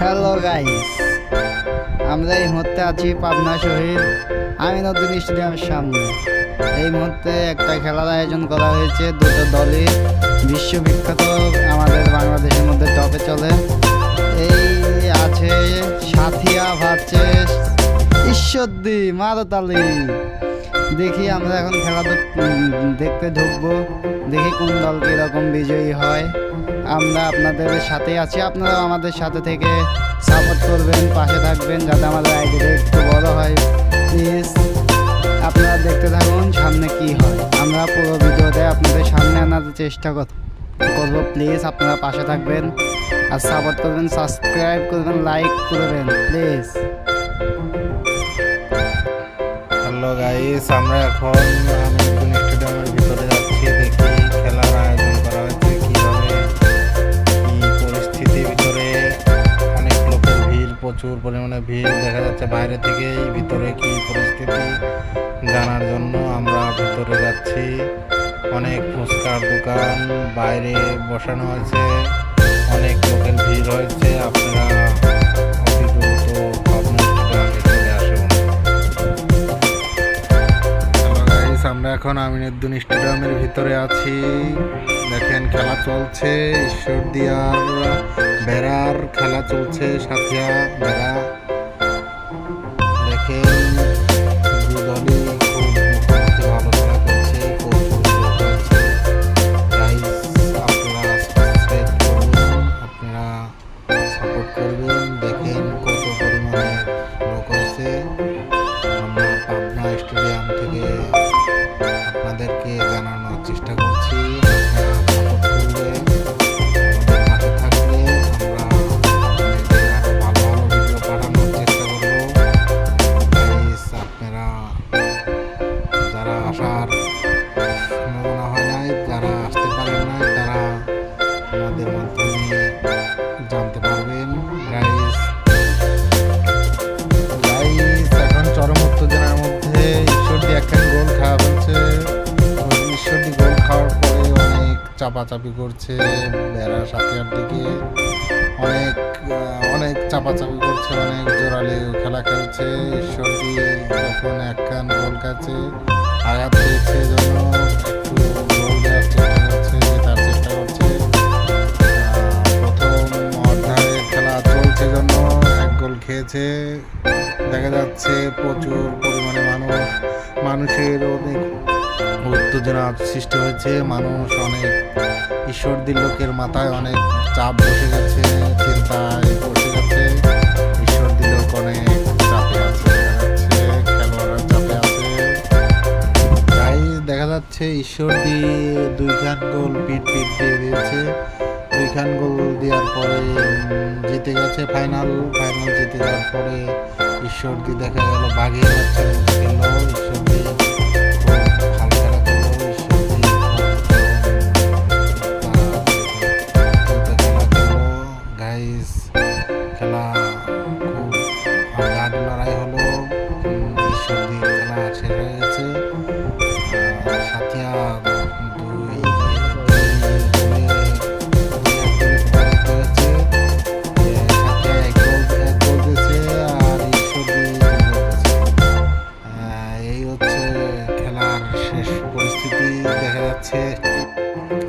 Hello guys আমরা এই মুহূর্তে আছি পাবনা শহীদ আমিনুদ্দিন স্টেডিয়ামের সামনে। এই মুহূর্তে একটা খেলার আয়োজন করা হয়েছে। দুটো দলই বিশ্ববিখ্যাত, আমাদের বাংলাদেশের মধ্যে টপে চলে। এই আছে সাথিয়া ভার্চেস ঈশ্বরদী মারতালি দেখি আমরা এখন খেলা দেখতে ঢুকবো। দেখি কোন দল কীরকম বিজয়ী হয়। আমরা আপনাদের সাথে আছি। আপনারাও আমাদের সাথে থেকে সাপোর্ট করবেন, পাশে থাকবেন যাতে আমাদের আইডিটা একটু বড় হয়। প্লিজ আপনারা দেখতে থাকুন সামনে কি হয়। আমরা পুরো ভিডিওতে আপনাদের সামনে আনার চেষ্টা কর- করব। প্লিজ আপনারা পাশে থাকবেন আর সাপোর্ট করবেন সাবস্ক্রাইব করবেন লাইক করবেন। প্লিজ হ্যালো গাইস আমরা এখন স্টেডিয়ামের ভিতরে প্রচুর পরিমাণে ভিড় দেখা যাচ্ছে। বাইরে থেকেই ভিতরে কি পরিস্থিতি জানার জন্য আমরা ভিতরে যাচ্ছি। অনেক ফুচকার দোকান, বাইরে বসানো হয়েছে। অনেক লোকের ভিড় হয়েছে, আপনারা এখন আমিনুদ্দিন স্টেডিয়ামের ভিতরে আছি। দেখেন খেলা চলছে, ঈশ্বর দিয়ার বেড়ার খেলা চলছে, সাথিয়া, বেড়া। দেখেন। চাপাচাপি করছে, বেড়া সাথিয়ার দিকে অনেক অনেক চাপাচাপি করছে, অনেক জোরালে খেলা খেলছে। ঈশ্বরদী এখন একখান গোল খাচ্ছে, আঘাত পেয়েছে জন্য এক খেয়েছে। দেখা যাচ্ছে প্রচুর পরিমাণে মানুষ, মানুষের অনেক উত্তেজনা সৃষ্টি হয়েছে। মানুষ অনেক ঈশ্বরদীর লোকের মাথায় অনেক চাপ বসে গেছে, চিন্তায় বসে গেছে। ঈশ্বরদীর লোক অনেক চাপে আছে চাপে আছে। তাই দেখা যাচ্ছে ঈশ্বরদী দুইখান গোল পিট পিট দিয়ে দিয়েছে। দুইখান গোল দেওয়ার পরে জিতে গেছে ফাইনাল ফাইনাল জিতে যাওয়ার পরে ঈশ্বরদী দেখা গেল বাঘের গাইস খেলা খুব হার্ড লড়াই হলো। উম, খেলা শেষ গেছে সাথিয়া শেষ পরিস্থিতি দেখা যাচ্ছে।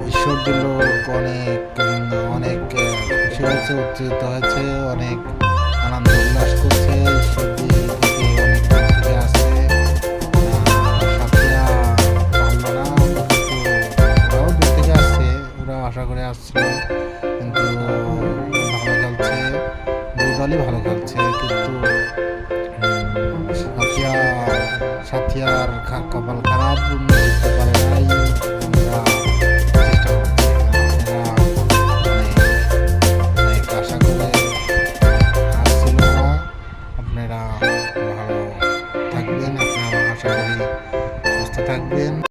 ঈশ্বরদীর লোক অনেক হয়েছে উত্তেজিত হয়েছে, অনেক আনন্দ উল্লাস করছে আশা করে আসছিল কিন্তু ভালো খেলছে দুই দলই ভালো খেলছে কিন্তু সাথিয়া সাথিয়ার কপাল খারাপ জিততে পারে নাই